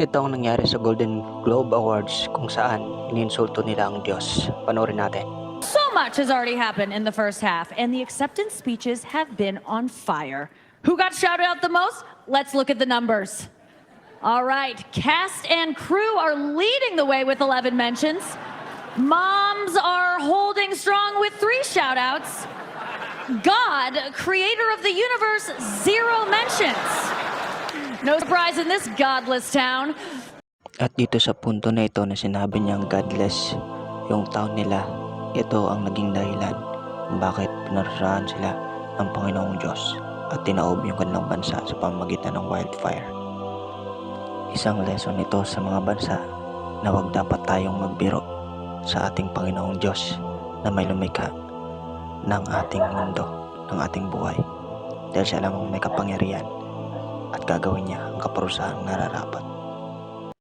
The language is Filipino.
Ito ang nangyari sa Golden Globe Awards kung saan ininsulto nila ang Diyos. Natin. So much has already happened in the first half, and the acceptance speeches have been on fire. Who got shouted out the most? Let's look at the numbers. All right, cast and crew are leading the way with 11 mentions. Moms are holding strong with three shout outs. God, creator of the universe, zero mentions. No surprise in this godless town. At dito sa punto na ito na sinabi niyang godless yung town nila, ito ang naging dahilan kung bakit pinarasahan sila ng Panginoong Diyos at tinaob yung kanilang bansa sa pamamagitan ng wildfire. Isang lesson ito sa mga bansa na wag dapat tayong magbiro sa ating Panginoong Diyos na may lumikha ng ating mundo, ng ating buhay. Dahil siya lamang may kapangyarihan sangat gagawnya ke perusahaan ngarapat